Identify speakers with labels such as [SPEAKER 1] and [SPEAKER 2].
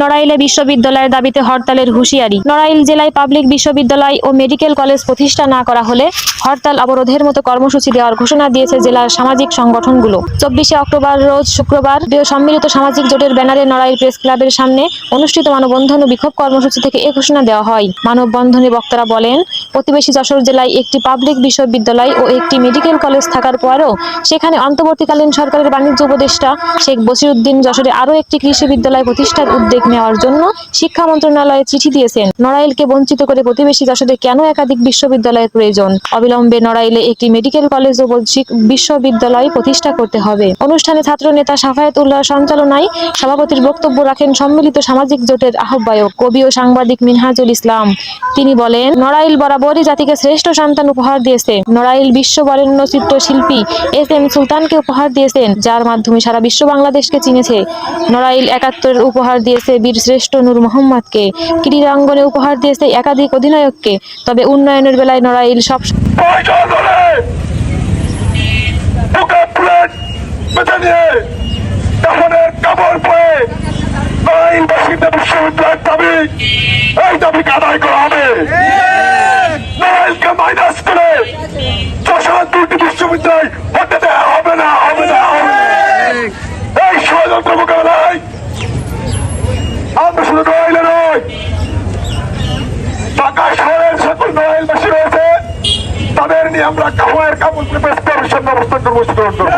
[SPEAKER 1] নড়াইলে বিশ্ববিদ্যালয়ের দাবিতে হরতালের হুঁশিয়ারি। নড়াইল জেলায় পাবলিক বিশ্ববিদ্যালয় ও মেডিকেল কলেজ প্রতিষ্ঠা না করা হলে হরতাল অবরোধের মতো কর্মসূচি দেওয়ার ঘোষণা দিয়েছে জেলার সামাজিক সংগঠনগুলো। চব্বিশে অক্টোবর রোজ শুক্রবার সম্মিলিত সামাজিক জোটের ব্যানারে নড়াইল প্রেস ক্লাবের সামনে অনুষ্ঠিত মানববন্ধন ও বিক্ষোভ কর্মসূচি থেকে এ ঘোষণা দেওয়া হয়। মানববন্ধনে বক্তারা বলেন, প্রতিবেশী যশোর জেলায় একটি পাবলিক বিশ্ববিদ্যালয় ও একটি মেডিকেল কলেজ থাকার পরেও সেখানে অন্তর্বর্তীকালীন সরকারের বাণিজ্য উপদেষ্টা শেখ বসিরুদ্দিন যশোরে আরও একটি কৃষি বিদ্যালয় প্রতিষ্ঠার উদ্যোগ নেওয়ার জন্য শিক্ষা মন্ত্রণালয়ে চিঠি দিয়েছেন। নড়াইলকে বঞ্চিত করে প্রতিবেশী যশোরে কেন একাধিক বিশ্ববিদ্যালয়ের প্রয়োজন? অবিলম্বে নড়াইলে একটি মেডিকেল কলেজ ও বিশ্ববিদ্যালয় প্রতিষ্ঠা করতে হবে। অনুষ্ঠানে ছাত্র নেতা সাফায়েত উল্লাহ সঞ্চালনায় সভাপতির বক্তব্য রাখেন সম্মিলিত সামাজিক জোটের আহ্বায়ক কবি ও সাংবাদিক মিনহাজুল ইসলাম। তিনি বলেন, নড়াইল বরাবরই জাতিকে শ্রেষ্ঠ সন্তান উপহার দিয়েছে। নড়াইল বিশ্ব বরেণ্য চিত্রশিল্পী এস এম সুলতানকে উপহার দিয়েছেন, যার মাধ্যমে সারা বিশ্ব বাংলাদেশকে চিনেছে। নড়াইল একাত্তরের উপহার দিয়েছে বীর শ্রেষ্ঠ নূর মোহাম্মদকে ক্রীড়াঙ্গনে উপহার দিয়েছে একাধিক অধিনায়ককে। তবে উন্নয়নের বেলায় নড়াইল সব
[SPEAKER 2] বিশ্ববিদ্যালয়ের হবে। নড়াইলকে হবে না হবে না। এই ষড়যন্ত্র আমরা শুধু নড়াইলে নয়, ঢাকা শহরের সকল নড়াইলবাসী রয়েছে। তাদের নিয়ে আমরা কাহয়ের কাপড় প্রেস কমিশন অবস্থান কর্মসূচি গ্রহণ করব